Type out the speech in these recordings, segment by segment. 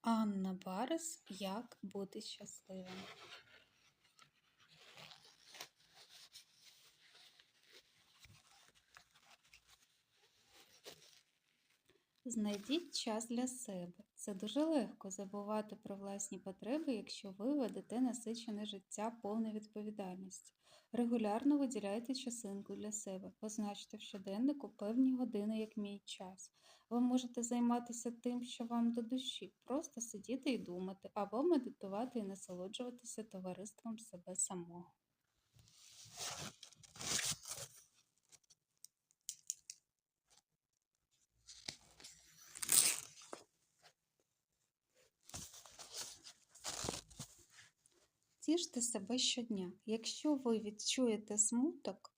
Анна Барес Як бути щасливим. Знайдіть час для себе. Це дуже легко забувати про власні потреби, якщо ви ведете насичене життя повне відповідальності. Регулярно виділяйте часинку для себе, позначте в щоденнику певні години, як мій час. Ви можете займатися тим, що вам до душі, просто сидіти і думати, або медитувати і насолоджуватися товариством себе самого. Тіште себе щодня. Якщо ви відчуєте смуток,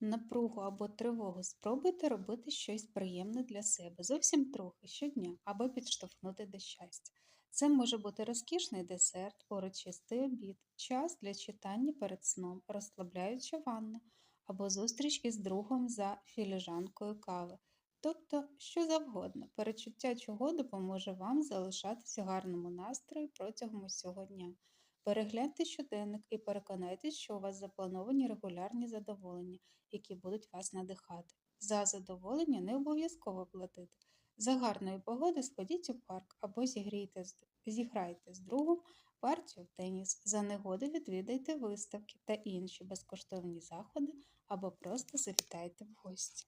напругу або тривогу, спробуйте робити щось приємне для себе, зовсім трохи щодня, аби підштовхнути до щастя. Це може бути розкішний десерт, урочистий обід, час для читання перед сном, розслабляюча ванна або зустріч із другом за філіжанкою кави. Тобто, що завгодно, перечуття чого допоможе вам залишатися в гарному настрої протягом усього дня. Перегляньте щоденник і переконайтесь, що у вас заплановані регулярні задоволення, які будуть вас надихати. За задоволення не обов'язково платити. За гарної погоди сходіть у парк або зігрійте, зіграйте з другом партію в теніс. За негоди відвідайте виставки та інші безкоштовні заходи або просто завітайте в гості.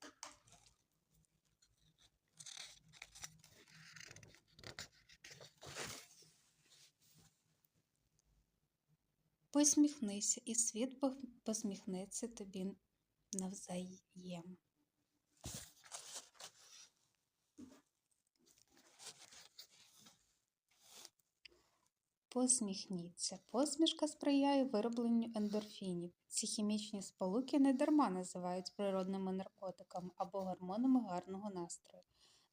Посміхнися, і світ посміхнеться тобі навзаєм. Посміхніться. Посмішка сприяє виробленню ендорфінів. Ці хімічні сполуки не дарма називають природними наркотиками або гормонами гарного настрою.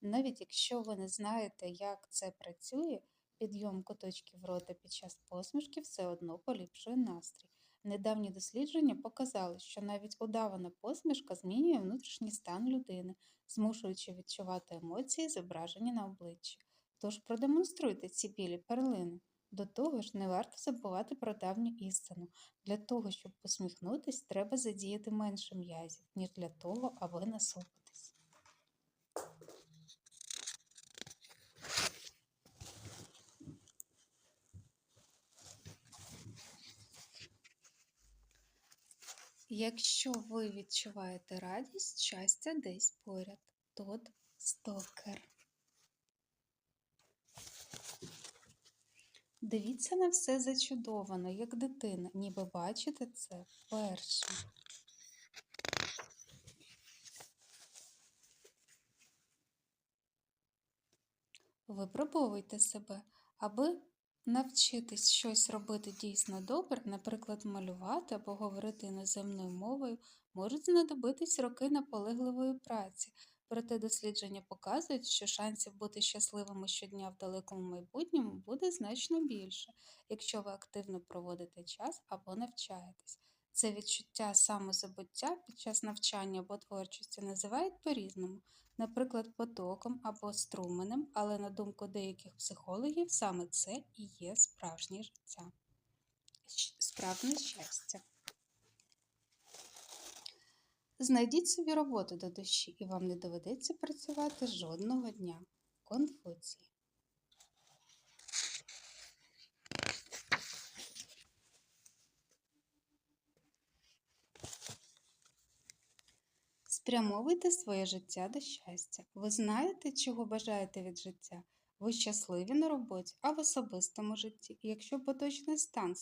Навіть якщо ви не знаєте, як це працює, підйом куточків рота під час посмішки все одно поліпшує настрій. Недавні дослідження показали, що навіть удавана посмішка змінює внутрішній стан людини, змушуючи відчувати емоції, зображені на обличчі. Тож продемонструйте ці білі перлини. До того ж, не варто забувати про давню істину. Для того, щоб посміхнутись, треба задіяти менше м'язів, ніж для того, аби насупитись. Якщо ви відчуваєте радість, щастя десь поряд. Тот стокер. Дивіться на все зачудовано, як дитина, ніби бачите це вперше. Випробовуйте себе, аби навчитись щось робити дійсно добре, наприклад, малювати або говорити іноземною мовою, можуть знадобитись роки наполегливої праці. Проте дослідження показують, що шансів бути щасливими щодня в далекому майбутньому буде значно більше, якщо ви активно проводите час або навчаєтесь. Це відчуття самозабуття під час навчання або творчості називають по-різному, наприклад, потоком або струменем, але на думку деяких психологів, саме це і є справжнє життя, справжнє щастя. Знайдіть собі роботу до душі, і вам не доведеться працювати жодного дня. Конфуцій. Спрямовуйте своє життя до щастя. Ви знаєте, чого бажаєте від життя. Ви щасливі на роботі, а в особистому житті. Якщо поточний стан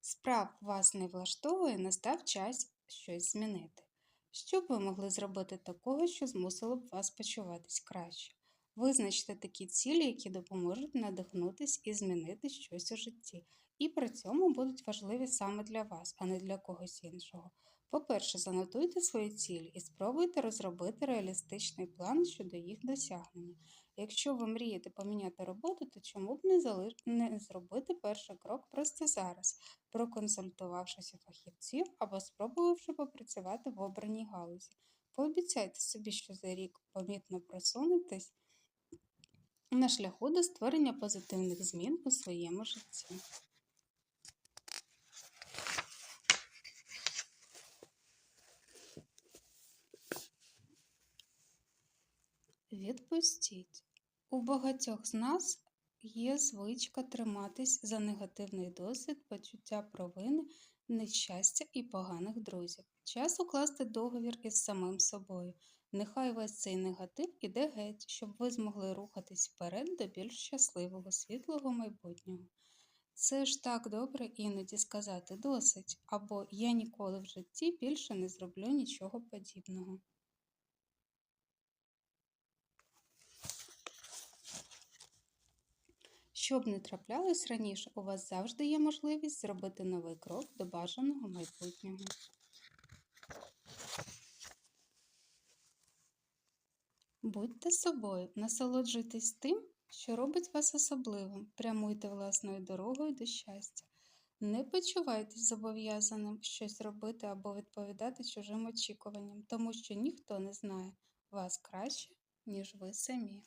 справ вас не влаштовує, настав час щось змінити. Що б ви могли зробити такого, що змусило б вас почуватись краще? Визначте такі цілі, які допоможуть надихнутись і змінити щось у житті, і при цьому будуть важливі саме для вас, а не для когось іншого. По-перше, занотуйте свої цілі і спробуйте розробити реалістичний план щодо їх досягнення. Якщо ви мрієте поміняти роботу, то чому б не, зали... не зробити перший крок просто зараз, проконсультувавшись фахівців або спробувавши попрацювати в обраній галузі. Пообіцяйте собі, що за рік помітно просунетесь на шляху до створення позитивних змін у своєму житті. Відпустіть. У багатьох з нас є звичка триматись за негативний досвід, почуття провини, нещастя і поганих друзів. Час укласти договір із самим собою. Нехай весь цей негатив іде геть, щоб ви змогли рухатись вперед до більш щасливого, світлого майбутнього. Це ж так добре іноді сказати досить, або я ніколи в житті більше не зроблю нічого подібного. Що б не траплялось раніше, у вас завжди є можливість зробити новий крок до бажаного майбутнього. Будьте собою, насолоджуйтесь тим, що робить вас особливим, прямуйте власною дорогою до щастя. Не почувайтесь зобов'язаним щось робити або відповідати чужим очікуванням, тому що ніхто не знає вас краще, ніж ви самі.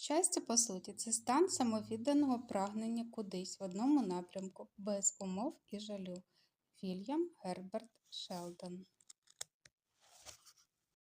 Щастя, по суті, це стан самовідданого прагнення кудись в одному напрямку, без умов і жалю. Вільям Герберт Шелдон